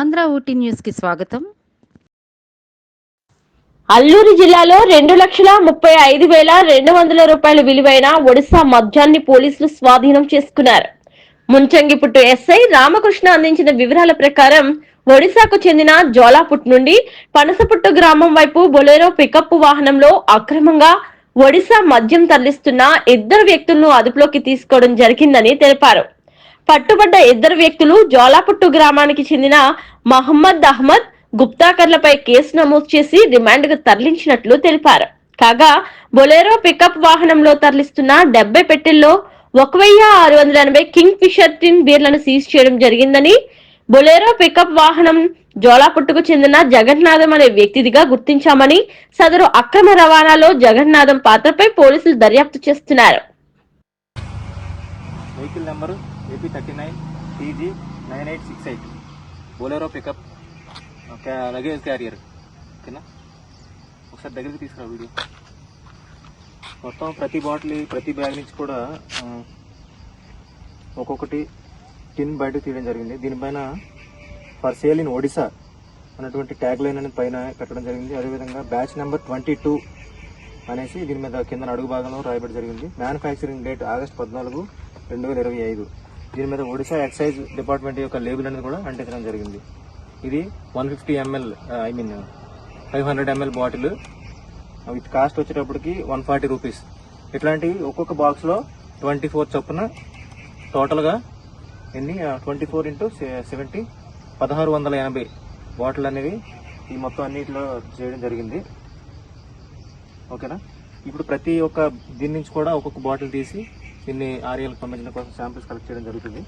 ఆంధ్ర ఊటీ న్యూస్కి స్వాగతం. అల్లూరి జిల్లాలో రెండు లక్షల ముప్పై ఐదు వేల రెండు వందల రూపాయల విలువైన ఒడిశా మద్యాన్ని పోలీసులు స్వాధీనం చేసుకున్నారు. ముంచంగిపుట్టు ఎస్ఐ రామకృష్ణ అందించిన వివరాల ప్రకారం ఒడిశాకు చెందిన జోలాపుట్ నుండి పనసపుట్టు గ్రామం వైపు బొలెరో పికప్ వాహనంలో అక్రమంగా ఒడిశా మద్యం తరలిస్తున్న ఇద్దరు వ్యక్తులను అదుపులోకి తీసుకోవడం జరిగిందని తెలిపారు. పట్టుబడ్డ ఇద్దరు వ్యక్తులు జోలాపుట్టు గ్రామానికి చెందిన మహమ్మద్ అహ్మద్ గుప్తాకర్లపై కేసు నమోదు చేసి రిమాండ్కు తరలించినట్లు తెలిపారు. కాగా బొలెరో పికప్ వాహనంలో తరలిస్తున్న డెబ్బై పెట్టెల్లో ఒక వెయ్యి ఆరు వందల ఎనభై కింగ్ ఫిషర్ టిన్ బీర్లను సీజ్ చేయడం జరిగిందని బొలెరో పికప్ వాహనం జోలాపుట్టుకు చెందిన జగన్నాథం అనే వ్యక్తిదిగా గుర్తించామని సదరు అక్రమ రవాణాలో జగన్నాథం పాత్రపై పోలీసులు దర్యాప్తు చేస్తున్నారు. Vehicle AP thirty nine TG nine eight six eight. Bolero pickup luggage carrier. ఓకేనా? ఒకసారి దగ్గరికి తీసుకురా వీడియో. మొత్తం ప్రతి బాటిల్ ప్రతి బ్యాగ్ నుంచి కూడా ఒక్కొక్కటి టిన్ బయటకు తీయడం జరిగింది. దీనిపైన ఫర్ సేల్ ఇన్ ఒడిశా అన్నటువంటి ట్యాగ్ లైన్ అనేది పైన పెట్టడం జరిగింది. అదేవిధంగా బ్యాచ్ నెంబర్ ట్వంటీ టూ అనేసి దీని మీద కింద అడుగు భాగంలో రాయబడి జరిగింది. మ్యానుఫ్యాక్చరింగ్ డేట్ ఆగస్ట్ పద్నాలుగు రెండు వేల ఇరవై ఐదు. దీని మీద ఒడిశా ఎక్సైజ్ డిపార్ట్మెంట్ యొక్క లేబుల్ అనేది కూడా అంటించడం జరిగింది. ఇది one fifty ML I mean five hundred ML bottle. With cost వచ్చేటప్పటికి వన్ ఫార్టీ రూపీస్. ఇట్లాంటివి ఒక్కొక్క బాక్స్లో ట్వంటీ ఫోర్ చొప్పున టోటల్గా ఎన్ని ట్వంటీ ఫోర్ ఇంటూ సెవెంటీ పదహారు వందల ఎనభై బాటిల్ అనేవి ఈ మొత్తం అన్నిటిలో చేయడం జరిగింది. ఓకేనా? ఇప్పుడు ప్రతి ఒక్క దీని నుంచి కూడా ఒక్కొక్క బాటిల్ తీసి ఇన్ని ఆర్యలకు సంబంధించిన కోసం శాంపిల్స్ కలెక్ట్ చేయడం జరుగుతుంది.